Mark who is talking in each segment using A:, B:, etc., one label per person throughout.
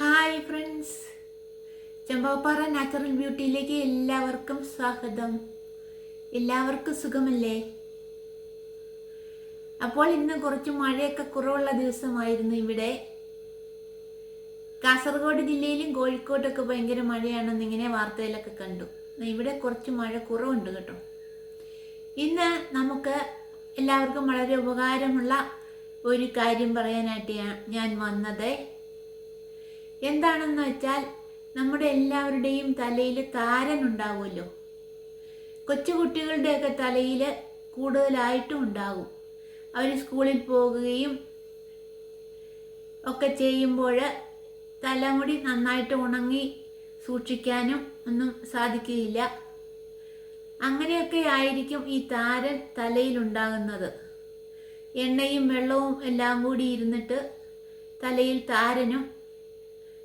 A: Hi friends Chembappara natural ബ്യൂട്ടിയിലേക്ക് എല്ലാവർക്കും സ്വാഗതം. എല്ലാവർക്കും സുഖമല്ലേ? അപ്പോൾ ഇന്ന് കുറച്ച് മഴയൊക്കെ കുറവുള്ള ദിവസമായിരുന്നു ഇവിടെ. കാസർഗോഡ് ജില്ലയിലും കോഴിക്കോട്ടൊക്കെ ഭയങ്കര മഴയാണെന്ന് ഇങ്ങനെ വാർത്തയിലൊക്കെ കണ്ടു. ഇവിടെ കുറച്ച് മഴ കുറവുണ്ട് കേട്ടോ. ഇന്ന് നമുക്ക് എല്ലാവർക്കും വളരെ ഉപകാരമുള്ള ഒരു കാര്യം പറയാനായിട്ട് ഞാൻ- വന്നത് എന്താണെന്ന് വെച്ചാൽ നമ്മുടെ എല്ലാവരുടെയും തലയിൽ താരൻ ഉണ്ടാവുമല്ലോ. കൊച്ചുകുട്ടികളുടെയൊക്കെ തലയിൽ കൂടുതലായിട്ടും ഉണ്ടാകും അവർ സ്കൂളിൽ പോകുകയും ഒക്കെ ചെയ്യുമ്പോൾ തലമുടി നന്നായിട്ട് ഉണങ്ങി സൂക്ഷിക്കാനും ഒന്നും സാധിക്കുകയില്ല. അങ്ങനെയൊക്കെ ആയിരിക്കും ഈ താരൻ തലയിൽ തലയിലുണ്ടാകുന്നത് എണ്ണയും വെള്ളവും എല്ലാം കൂടി ഇരുന്നിട്ട് തലയിൽ താരനും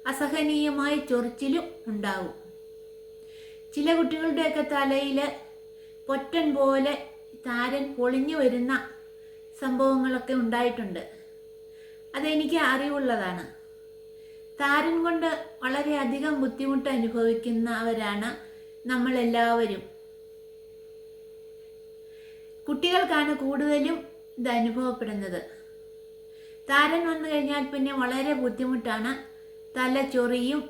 A: അസഹനീയമായ ചൊറിച്ചിലും ഉണ്ടാവും. ചില കുട്ടികളുടെയൊക്കെ തലയിൽ പൊറ്റൻ പോലെ താരൻ പൊളിഞ്ഞു വരുന്ന സംഭവങ്ങളൊക്കെ ഉണ്ടായിട്ടുണ്ട്. അതെനിക്ക് അറിവുള്ളതാണ്. താരൻ കൊണ്ട് വളരെയധികം ബുദ്ധിമുട്ട് അനുഭവിക്കുന്നവരാണ് നമ്മളെല്ലാവരും. കുട്ടികൾക്കാണ് കൂടുതലും ഇത് അനുഭവപ്പെടുന്നത്. താരൻ വന്നു കഴിഞ്ഞാൽ പിന്നെ വളരെ ബുദ്ധിമുട്ടാണ് തല ചൊറിയും.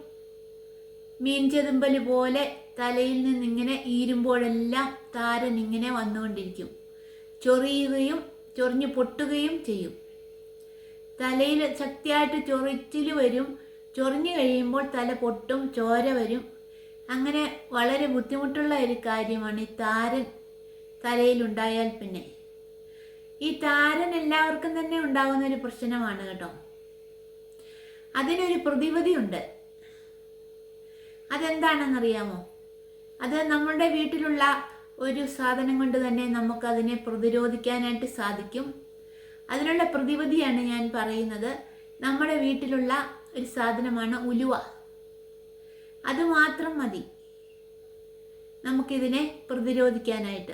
A: മീൻ ചെതുമ്പൽ പോലെ തലയിൽ നിന്നിങ്ങനെ ഈരുമ്പോഴെല്ലാം താരൻ ഇങ്ങനെ വന്നുകൊണ്ടിരിക്കും. ചൊറിയുകയും ചൊറിഞ്ഞ് പൊട്ടുകയും ചെയ്യും. തലയിൽ ശക്തിയായിട്ട് ചൊറിച്ചിൽ വരും. ചൊറിഞ്ഞു കഴിയുമ്പോൾ തല പൊട്ടും ചോര വരും. അങ്ങനെ വളരെ ബുദ്ധിമുട്ടുള്ള ഒരു കാര്യമാണ് ഈ താരൻ തലയിലുണ്ടായാൽ പിന്നെ. ഈ താരൻ എല്ലാവർക്കും തന്നെ ഉണ്ടാകുന്ന ഒരു പ്രശ്നമാണ് കേട്ടോ. അതിനൊരു പ്രതിവിധിയുണ്ട്. അതെന്താണെന്നറിയാമോ? അത് നമ്മളുടെ വീട്ടിലുള്ള ഒരു സാധനം കൊണ്ട് തന്നെ നമുക്ക് അതിനെ പ്രതിരോധിക്കാനായിട്ട് സാധിക്കും. അതിനുള്ള പ്രതിവിധിയാണ് ഞാൻ പറയുന്നത്. നമ്മുടെ വീട്ടിലുള്ള ഒരു സാധനമാണ് ഉലുവ. അത് മാത്രം മതി. നമുക്കിതിനെ പ്രതിരോധിക്കാനായിട്ട്.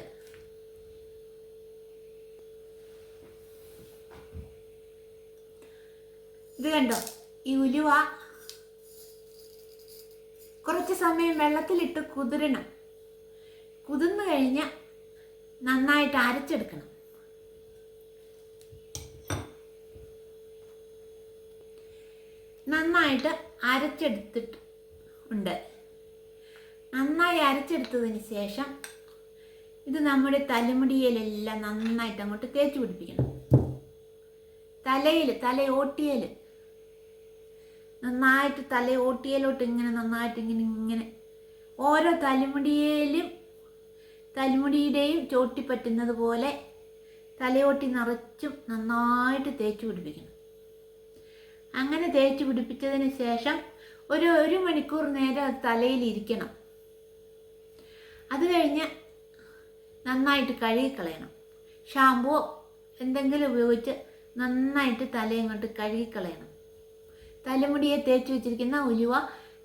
A: ഇത് കണ്ടോ? ഈ ഉലുവ. കുറച്ച് സമയം വെള്ളത്തിലിട്ട് കുതിരണം. കുതിർന്നു കഴിഞ്ഞ് നന്നായിട്ട് അരച്ചെടുക്കണം. നന്നായിട്ട് അരച്ചെടുത്തിട്ട് ഉണ്ട്. നന്നായി അരച്ചെടുത്തതിന് ശേഷം ഇത് നമ്മുടെ തലമുടിയിലെല്ലാം നന്നായിട്ട് അങ്ങോട്ട് തേച്ച് പിടിപ്പിക്കണം. തലയിൽ തലയോട്ടിയൽ നന്നായിട്ട് തല തലയോട്ടിയലോട്ട് ഇങ്ങനെ നന്നായിട്ട് ഇങ്ങനെ ഇങ്ങനെ. ഓരോ തലമുടിയിലും തലമുടിയുടെയും ചോട്ടി പറ്റുന്നത് പോലെ തലയോട്ടി നിറച്ചും നന്നായിട്ട് തേച്ച് പിടിപ്പിക്കണം അങ്ങനെ തേച്ച് പിടിപ്പിച്ചതിന് ശേഷം ഒരു ഒരു മണിക്കൂർ നേരം അത് തലയിൽ ഇരിക്കണം. അത് കഴിഞ്ഞ് നന്നായിട്ട് കഴുകിക്കളയണം. ഷാമ്പുവോ എന്തെങ്കിലും ഉപയോഗിച്ച് നന്നായിട്ട് തലയങ്ങോട്ട് കഴുകിക്കളയണം. തലമുടിയെ തേച്ച് വെച്ചിരിക്കുന്ന ഉലുവ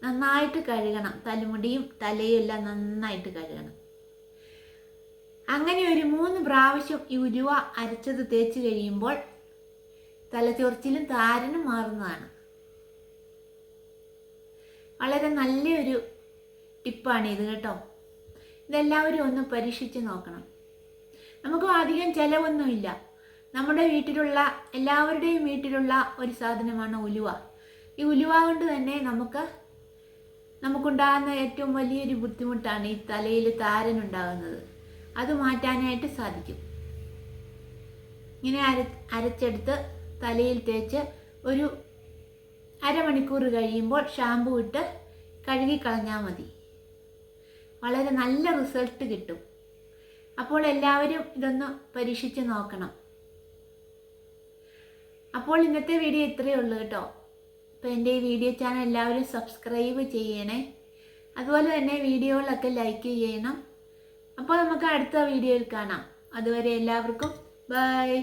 A: നന്നായിട്ട് കഴുകണം. തലമുടിയും തലയും എല്ലാം നന്നായിട്ട് കഴുകണം. അങ്ങനെ ഒരു മൂന്ന് പ്രാവശ്യം ഈ ഉലുവ അരച്ചത് തേച്ച് കഴിയുമ്പോൾ തലച്ചൊറിച്ചിലും താരനും മാറുന്നതാണ്. വളരെ നല്ലൊരു ടിപ്പാണ് ഇത് കേട്ടോ. ഇതെല്ലാവരും ഒന്ന് പരീക്ഷിച്ച് നോക്കണം. നമുക്ക് അധികം ചിലവൊന്നുമില്ല. നമ്മുടെ വീട്ടിലുള്ള എല്ലാവരുടെയും വീട്ടിലുള്ള ഒരു സാധനമാണ് ഉലുവ. ഈ ഉലുവ കൊണ്ട് തന്നെ നമുക്ക് നമുക്കുണ്ടാകുന്ന ഏറ്റവും വലിയൊരു ബുദ്ധിമുട്ടാണ് ഈ തലയിൽ താരൻ ഉണ്ടാകുന്നത്. അത് മാറ്റാനായിട്ട് സാധിക്കും. ഇങ്ങനെ അര അരച്ചെടുത്ത് തലയിൽ തേച്ച് ഒരു അരമണിക്കൂർ കഴിയുമ്പോൾ ഷാമ്പു ഇട്ട് കഴുകിക്കളഞ്ഞാൽ മതി. വളരെ നല്ല റിസൾട്ട് കിട്ടും. അപ്പോൾ എല്ലാവരും ഇതൊന്ന് പരീക്ഷിച്ച് നോക്കണം. അപ്പോൾ ഇന്നത്തെ വീഡിയോ ഇത്രയേ ഉള്ളൂ കേട്ടോ. അപ്പോൾ എന്റെ ഈ വീഡിയോ ചാനൽ എല്ലാവരും സബ്സ്ക്രൈബ് ചെയ്യണേ. അതുപോലെ തന്നെ വീഡിയോകളൊക്കെ ലൈക്ക് ചെയ്യണം. അപ്പോൾ നമുക്ക് അടുത്ത വീഡിയോയിൽ കാണാം. അതുവരെ എല്ലാവർക്കും ബൈ